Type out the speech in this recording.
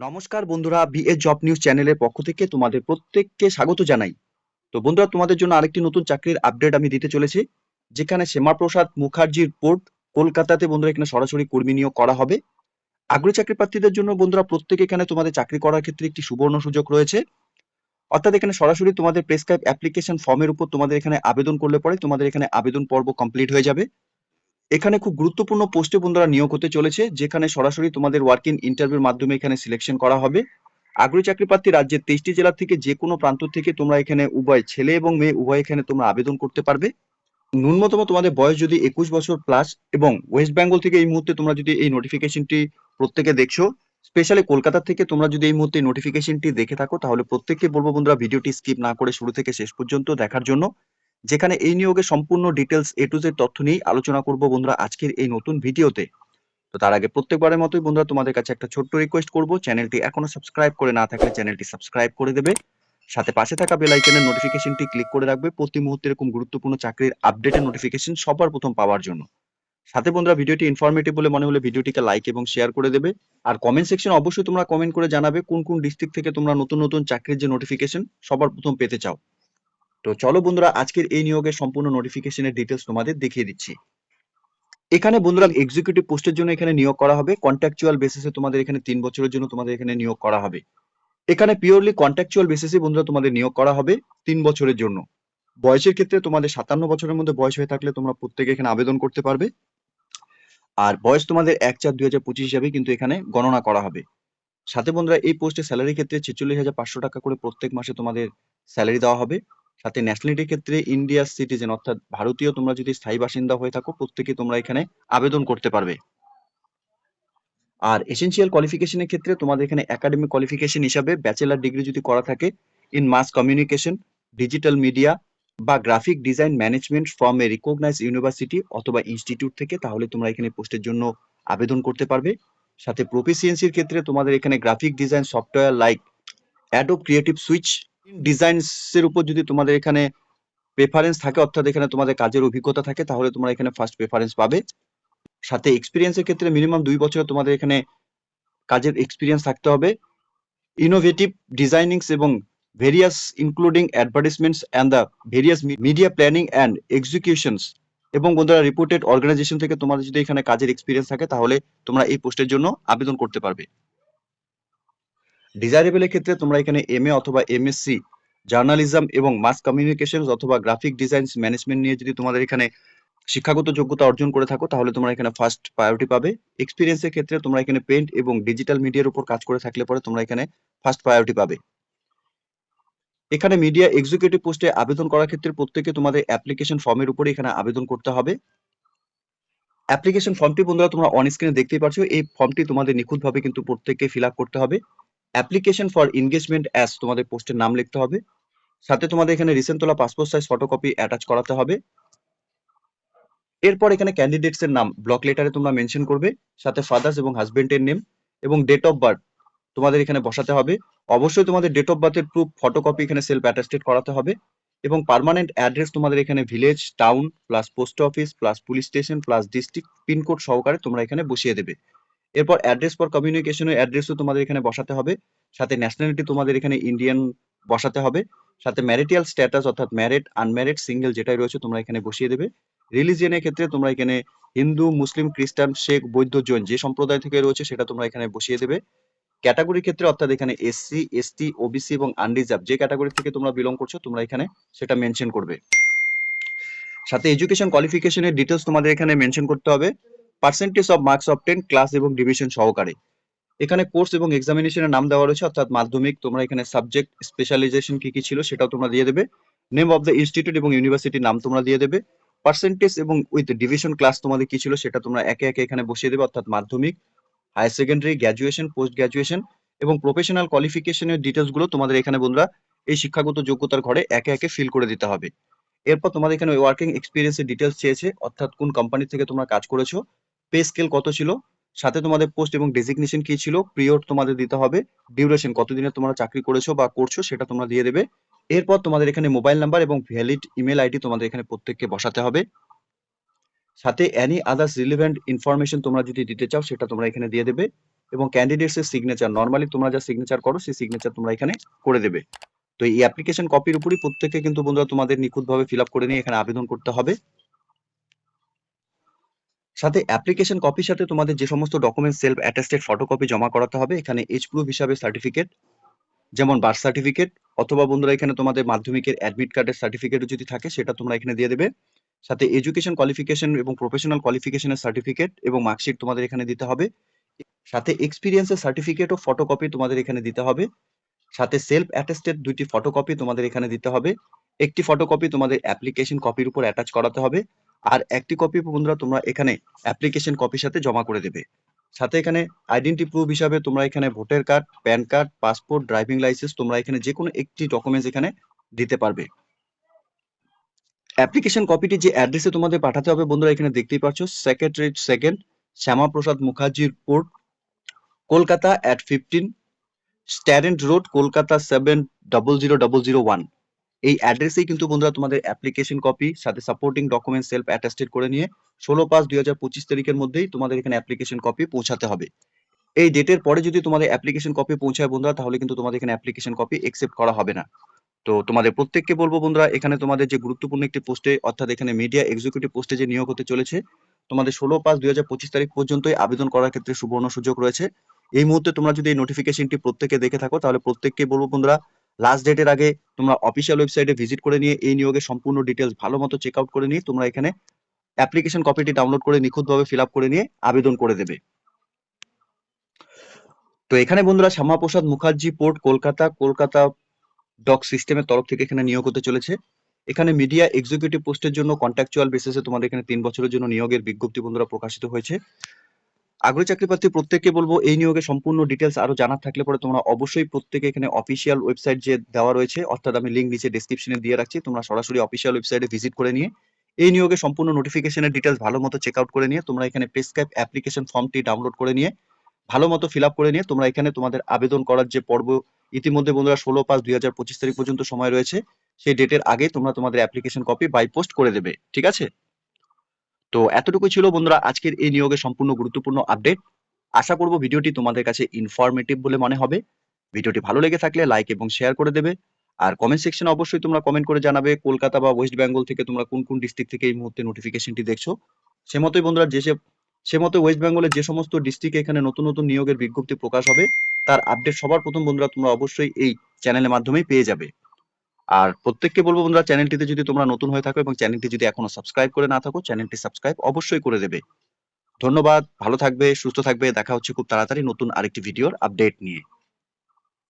নমস্কার বন্ধুরা, BA job news চ্যানেলের পক্ষ থেকে তোমাদের প্রত্যেককে স্বাগত জানাই। তো বন্ধুরা, তোমাদের জন্য আরেকটি নতুন চাকরির আপডেট আমি দিতে চলেছি, যেখানে শ্যামাপ্রসাদ মুখার্জির পোর্ট কলকাতাতে বন্ধুরা এখানে সরাসরি কর্মী নিয়োগ করা হবে। আগ্রহী চাকরি প্রার্থীদের জন্য বন্ধুরা, প্রত্যেকে এখানে তোমাদের চাকরি করার ক্ষেত্রে একটি সুবর্ণ সুযোগ রয়েছে। অর্থাৎ এখানে সরাসরি তোমাদের প্রেসক্রাইব অ্যাপ্লিকেশন ফর্মের উপর তোমাদের এখানে আবেদন করলে পরে তোমাদের এখানে আবেদন পর্ব কমপ্লিট হয়ে যাবে। এখানে খুব গুরুত্বপূর্ণ পোস্টে বন্ধুরা নিয়োগ হতে চলেছে, যেখানে সরাসরি তোমাদের ওয়ার্কিং ইন্টারভিউর মাধ্যমে এখানে সিলেকশন করা হবে। আগ্রহী চাকরি প্রার্থী রাজ্যের তেইশটি জেলা থেকে যে কোনো প্রান্ত থেকে তোমরা এখানে উভয় ছেলে এবং মেয়ে, উভয় এখানে তোমরা আবেদন করতে পারবে। ন্যূনতম তোমাদের বয়স যদি একুশ বছর প্লাস এবং ওয়েস্ট বেঙ্গল থেকে এই মুহূর্তে তোমরা যদি এই নোটিফিকেশনটি প্রত্যেকে দেখছ স্পেশালি কলকাতা থেকে তোমরা যদি এই মুহূর্তে নোটিফিকেশনটি দেখে থাকো, তাহলে প্রত্যেককে বলব বন্ধুরা ভিডিওটি স্কিপ না করে শুরু থেকে শেষ পর্যন্ত দেখার জন্য। যেখানে এই নিয়োগে সম্পূর্ণ ডিটেলস এ টু জেড তথ্য নিয়ে আলোচনা করব বন্ধুরা আজকের এই নতুন ভিডিওতে। তো তার আগে প্রত্যেকবারের মতোই বন্ধুরা তোমাদের কাছে একটা ছোট্ট রিকোয়েস্ট করব চ্যানেলটি এখনও সাবস্ক্রাইব করে না থাকলে চ্যানেলটি সাবস্ক্রাইব করে দেবে। সাথে পাশে থাকা বেল আইকনের নোটিফিকেশনটি ক্লিক করে রাখবে, প্রতি মুহূর্তে এরকম গুরুত্বপূর্ণ চাকরির আপডেটের নোটিফিকেশন সবার প্রথম পাওয়ার জন্য। সাথে বন্ধুরা ভিডিওটি ইনফরমেটিভ বলে মনে হলে ভিডিওটিকে লাইক এবং শেয়ার করে দেবে। আর কমেন্ট সেকশন অবশ্যই তোমরা কমেন্ট করে জানাবে কোন কোন ডিস্ট্রিক্ট থেকে তোমরা নতুন নতুন চাকরির যে নোটিফিকেশন সবার প্রথম পেতে চাও। তো চলো বন্ধুরা, আজকের এই নিয়োগের সম্পূর্ণ নোটিফিকেশনের ডিটেলস তোমাদের দেখিয়ে দিচ্ছি। এখানে বন্ধুরা এক্সিকিউটিভ পোস্টের জন্য এখানে নিয়োগ করা হবে। কন্ট্রাকচুয়াল বেসিসে তোমাদের এখানে তিন বছরের জন্য তোমাদের এখানে নিয়োগ করা হবে। এখানে পিওরলি কন্ট্রাকচুয়াল বেসিসে বন্ধুরা তোমাদের নিয়োগ করা হবে তিন বছরের জন্য। বয়সের ক্ষেত্রে তোমাদের সাতান্ন বছরের মধ্যে বয়স হয়ে থাকলে তোমরা প্রত্যেকে এখানে আবেদন করতে পারবে। আর বয়স তোমাদের এক চার দুই হাজার পঁচিশ হিসাবে কিন্তু এখানে গণনা করা হবে। সাথে বন্ধুরা, এই পোস্টে স্যালারি ক্ষেত্রে ছেচল্লিশ হাজার পাঁচশো টাকা করে প্রত্যেক মাসে তোমাদের স্যালারি দেওয়া হবে। সাথে ন্যাশনালিটির ক্ষেত্রে ইন্ডিয়ার সিটিজেন অর্থাৎ ভারতীয়, তোমরা যদি স্থায়ী বাসিন্দা হয়ে থাকো, প্রত্যেকে তোমরা এখানে আবেদন করতে পারবে। আর এসেনশিয়াল কোয়ালিফিকেশনের ক্ষেত্রে তোমাদের এখানে একাডেমিক কোয়ালিফিকেশন হিসাবে ব্যাচেলার ডিগ্রি যদি করা থাকে in mass communication digital media বা graphic design management from a recognise university অথবা ইনস্টিটিউট থেকে, তাহলে তোমরা এখানে পোস্টের জন্য আবেদন করতে পারবে। সাথে প্রফিসিয়েন্সির ক্ষেত্রে তোমাদের এখানে graphic design software like Adobe creative suite ডিজাইনসের উপর যদি তোমাদের এখানে প্রেফারেন্স থাকে, অর্থাৎ এখানে তোমাদের কাজের অভিজ্ঞতা থাকে, তাহলে তোমরা এখানে ফার্স্ট প্রেফারেন্স পাবে। সাথে এক্সপিরিয়েন্সের ক্ষেত্রে মিনিমাম দুই বছর তোমাদের এখানে কাজের এক্সপিরিয়েন্স থাকতে হবে। ইনোভেটিভ ডিজাইনিংস এবং various including advertisements and the various media planning and executions এবং বন্ধুরা রিপোর্টেড অর্গানাইজেশন থেকে তোমাদের যদি এখানে কাজের এক্সপিরিয়েন্স থাকে, তাহলে তোমরা এই পোস্টের জন্য আবেদন করতে পারবে। ডিজায়ারেবলের ক্ষেত্রে তোমরা এখানে এমএ অথবা এমএসসি জার্নালিজম এবং মাস কমিউনিকেশন অথবা গ্রাফিক ডিজাইন ম্যানেজমেন্ট নিয়ে যদি তোমাদের এখানে শিক্ষাগত যোগ্যতা অর্জন করে থাকো, তাহলে তোমরা এখানে ফার্স্ট প্রায়োরিটি পাবে। এক্সপিরিয়েন্সের ক্ষেত্রে তোমরা এখানে পেন্ট এবং ডিজিটাল মিডিয়ার উপর কাজ করে থাকলে পরে তোমরা এখানে ফার্স্ট প্রায়োরিটি পাবে। এখানে মিডিয়া এক্সিকিউটিভ পোস্টে আবেদন করার ক্ষেত্রে প্রত্যেকে তোমাদের অ্যাপ্লিকেশন ফর্মের উপরে এখানে আবেদন করতে হবে। অ্যাপ্লিকেশন ফর্মটি বন্ধুরা তোমরা অন স্ক্রিনে দেখতেই পাচ্ছ এই ফর্মটি তোমাদের নিখুঁতভাবে কিন্তু প্রত্যেককে ফিল করতে হবে। অ্যাপ্লিকেশন ফর এনগেজমেন্ট অ্যাস তোমাদের পোস্টের নাম লিখতে হবে। সাথে তোমাদের এখানে রিসেন্ট তোলা পাসপোর্ট সাইজ ফটোকপি অ্যাটাচ করাতে হবে। এরপর এখানে ক্যান্ডিডেটস এর নাম ব্লক লেটারে তোমরা মেনশন করবে, সাথে ফাদার্স এবং হাজবেন্ডের নেম এবং ডেট অফ বার্থ তোমাদের এখানে বসাতে হবে। অবশ্যই তোমাদের ডেট অফ বার্থের প্রুফ ফটোকপি এখানে সেলফ অ্যাটাস্টেড করাতে হবে এবং পার্মানেন্ট অ্যাড্রেস তোমাদের এখানে village town plus post office plus police station plus district pin code সহকারে তোমরা এখানে বসিয়ে দেবে। এরপর অ্যাড্রেস ফর কমিউনিকেশনের অ্যাড্রেসও তোমাদের এখানে বসাতে হবে, সাথে ন্যাশনালিটি তোমাদের এখানে ইন্ডিয়ান বসাতে হবে, সাথে ম্যারিটিয়াল স্ট্যাটাস অর্থাৎ ম্যারিড আনম্যারিড সিঙ্গেল যেটাই রয়েছে তোমরা এখানে বসিয়ে দেবে। রিলিজিয়নের ক্ষেত্রে তোমরা এখানে হিন্দু, মুসলিম, খ্রিস্টান, শেখ, বৌদ্ধ, জৈন যে সম্প্রদায় থেকে রয়েছে সেটা তোমরা এখানে বসিয়ে দেবে। ক্যাটাগরির ক্ষেত্রে অর্থাৎ এখানে এসসি এসটি ওবিসি এবং আনরিজার্ভ যে ক্যাটাগরি থেকে তোমরা বিলং করছ তোমরা এখানে সেটা মেনশন করবে। সাথে এডুকেশন কোয়ালিফিকেশনের ডিটেলস তোমাদের এখানে মেনশন করতে হবে। Percentage of marks of ten class এবং ডিভিশন সহকারে। এখানে কোর্স এবং এক্সামিনেশনের নাম দেওয়া রয়েছে, অর্থাৎ মাধ্যমিক, তোমরা এখানে সাবজেক্ট স্পেশালাইজেশন কি কি ছিল সেটাও তোমরা দিয়ে দেবে। নেম অফ দ্য ইনস্টিটিউট এবং ইউনিভার্সিটির নাম তোমরা দিয়ে দেবে। পার্সেন্টেজ এবং উইথ ডিভিশন ক্লাস তোমাদের কি ছিল সেটা তোমরা একে একে এখানে বসিয়ে দেবে, অর্থাৎ Madhyamik higher secondary graduation post graduation এবং প্রফেশনাল কোয়ালিফিকেশনের ডিটেলসগুলো তোমাদের এখানে বন্ধুরা এই শিক্ষাগত যোগ্যতার ঘরে একে একে ফিল করে দিতে হবে। এরপর তোমাদের এখানে ওয়ার্কিং এক্সপিরিয়েন্সের ডিটেলস চেয়েছে, অর্থাৎ কোন কোম্পানি থেকে তোমরা কাজ করেছ। পে স্কেল কত ছিল? সাথে তোমাদের পোস্ট এবং ডেজিগনেশন কি ছিল? পিরিয়ড তোমাদের দিতে হবে। ডিউরেশন কতদিনের তোমরা চাকরি করেছ বা করছ সেটা তোমরা দিয়ে দেবে। এরপর তোমাদের এখানে মোবাইল নাম্বার এবং ভ্যালিড ইমেল আইডি তোমাদের এখানে প্রত্যেককে বসাতে হবে। সাথে অ্যানি আদার্স রিলেভেন্ট ইনফরমেশন তোমরা যদি দিতে চাও সেটা তোমরা এখানে দিয়ে দেবে। এবং ক্যান্ডিডেটস এর সিগনেচার নর্মালি তোমরা যা সিগনেচার করো সেই সিগনেচার তোমরা এখানে করে দেবে। তো এই অ্যাপ্লিকেশন কপির উপরই প্রত্যেককে কিন্তু বন্ধুরা তোমাদের নিখুঁতভাবে ফিল আপ করে নিয়ে এখানে আবেদন করতে হবে। সাথে অ্যাপ্লিকেশন কপির সাথে তোমাদের যে সমস্ত ডকুমেন্ট সেলফ অ্যাটাস্টেড ফটোকপি জমা করাতে হবে, এখানে এজ প্রুফ হিসাবে সার্টিফিকেট যেমন বার্থ সার্টিফিকেট অথবা বন্ধুরা এখানে তোমাদের মাধ্যমিকের অ্যাডমিট কার্ডের সার্টিফিকেট যদি থাকে, সেটা তোমরা এখানে দিয়ে দেবে। সাথে এডুকেশন কোয়ালিফিকেশন এবং প্রফেশনাল কোয়ালিফিকেশনের সার্টিফিকেট এবং মার্কশিট তোমাদের এখানে দিতে হবে। সাথে এক্সপিরিয়েন্সের সার্টিফিকেট ও ফটোকপি তোমাদের এখানে দিতে হবে। সাথে সেলফ অ্যাটেস্টেড দুইটি ফটোকপি তোমাদের এখানে দিতে হবে। একটি ফটোকপি তোমাদের অ্যাপ্লিকেশন কপির উপর অ্যাটাচ করাতে হবে। আর একটি কপি বন্ধুরা তোমরা এখানে অ্যাপ্লিকেশন কপির সাথে জমা করে দেবে। সাথে এখানে আইডেন্টি প্রুফ হিসাবে তোমরা এখানে voter card PAN card passport driving licence তোমরা এখানে যে কোনো একটি ডকুমেন্টস এখানে দিতে পারবে। অ্যাপ্লিকেশন কপিটি যে অ্যাড্রেসে তোমাদের পাঠাতে হবে বন্ধুরা এখানে দেখতেই পাচ্ছ সেক্রেটারি সেকেন্ড শ্যামাপ্রসাদ মুখার্জির port Kolkata at fifteen strand road Kolkata seven double zero double zero one এই অ্যাড্রেসেই কিন্তু বন্ধুরা তোমাদের অ্যাপ্লিকেশন কপি সাথে সাপোর্টিং ডকুমেন্ট সেলফ অ্যাটাস্টেড করে নিয়ে ষোলো পাঁচ দুই হাজার পঁচিশ তারিখের মধ্যেই তোমাদের এখানে অ্যাপ্লিকেশন কপি পৌঁছাতে হবে। এই ডেটের পরে যদি তোমাদের অ্যাপ্লিকেশন কপি পৌঁছায় বন্ধুরা, তাহলে কিন্তু তোমাদের এখানে অ্যাপ্লিকেশন কপি একসেপ্ট করা হবে না। তো তোমাদের প্রত্যেককে বলব বন্ধুরা, এখানে তোমাদের যে গুরুত্বপূর্ণ একটি পোস্টে অর্থাৎ এখানে মিডিয়া এক্সিকিউটিভ পোস্টে যে নিয়োগ হতে চলেছে, তোমাদের ষোলো পাঁচ দুই হাজার পঁচিশ তারিখ পর্যন্তই আবেদন করার ক্ষেত্রে সুবর্ণ সুযোগ রয়েছে। এই মুহূর্তে তোমরা যদি এই নোটিফিকেশনটি প্রত্যেকে দেখে থাকো, তাহলে প্রত্যেককে বলব বন্ধুরা লাস্ট ডেটের আগে তোমরা অফিসিয়াল ওয়েবসাইটে ভিজিট করে নিয়ে এই নিয়োগের সম্পূর্ণ ডিটেলস ভালো মতো চেক আউট করে নিয়ে তোমরা এখানে অ্যাপ্লিকেশন কপিটি ডাউনলোড করে নিখুঁতভাবে ফিল আপ করে নিয়ে আবেদন করে দেবে। তো এখানে বন্ধুরা শ্যামাপ্রসাদ মুখার্জি পোর্ট কলকাতা কলকাতা ডক সিস্টেমের তরফ থেকে এখানে নিয়োগ হতে চলেছে। এখানে মিডিয়া এক্সিকিউটিভ পোস্টের জন্য কন্ট্রাকচুয়াল বেসিসে তোমাদের এখানে তিন বছরের জন্য নিয়োগের বিজ্ঞপ্তি বন্ধুরা প্রকাশিত হয়েছে। আগ্রহী চাকরি প্রার্থী প্রত্যেককে বলব, এই নিয়োগে সম্পূর্ণ ডিটেলস আরও জানার থাকলে পরে তোমরা অবশ্যই প্রত্যেকে এখানে অফিসিয়াল ওয়েবসাইট যে দেওয়া রয়েছে, অর্থাৎ আমি লিঙ্ক নিচে ডেসক্রিপশনে দিয়ে রাখছি, তোমরা সরাসরি অফিসিয়াল ওয়েবসাইটে ভিজিট করে নিয়ে, এই নিয়োগে সম্পূর্ণ নোটিফিকেশনের ডিটেলস ভালো মতো চেক আউট করে নিয়ে, তোমরা এখানে প্রেসক্রাইব অ্যাপ্লিকেশন ফর্মটি ডাউনলোড করে নিয়ে, ভালো মতো ফিল আপ করে নিয়ে, তোমরা এখানে তোমাদের আবেদন করার যে পর্ব, ইতিমধ্যে বন্ধুরা ষোলো পাঁচ দুই হাজার পঁচিশ তারিখ পর্যন্ত সময় রয়েছে, সেই ডেটের আগে তোমরা তোমাদের অ্যাপ্লিকেশন কপি বাই পোস্ট করে দেবে, ঠিক আছে? তো এতটুকু ছিল বন্ধুরা আজকের এই নিয়োগের সম্পূর্ণ গুরুত্বপূর্ণ আপডেট আশা করব ভিডিওটি তোমাদের কাছে ইনফরমেটিভ বলে মনে হবে। ভিডিওটি ভালো লেগে থাকলে লাইক এবং শেয়ার করে দেবে। আর কমেন্ট সেকশনে অবশ্যই তোমরা কমেন্ট করে জানাবে কলকাতা বা ওয়েস্ট বেঙ্গল থেকে তোমরা কোন কোন ডিস্ট্রিক্ট থেকে এই মুহূর্তে নোটিফিকেশনটি দেখছ। সে মতোই বন্ধুরা যে সে মতো ওয়েস্ট বেঙ্গলের যে সমস্ত ডিস্ট্রিক্টে এখানে নতুন নতুন নিয়োগের বিজ্ঞপ্তি প্রকাশ হবে, তার আপডেট সবার প্রথম বন্ধুরা তোমরা অবশ্যই এই চ্যানেলের মাধ্যমেই পেয়ে যাবে। আর প্রত্যেককে বলব বন্ধুরা, চ্যানেলটিতে যদি তোমরা নতুন হয়ে থাকো এবং চ্যানেলটি যদি এখনও সাবস্ক্রাইব করে না থাকো, চ্যানেলটি সাবস্ক্রাইব অবশ্যই করে দেবে। ধন্যবাদ, ভালো থাকবে, সুস্থ থাকবে, দেখা হচ্ছে খুব তাড়াতাড়ি নতুন আরেকটি ভিডিওর আপডেট নিয়ে।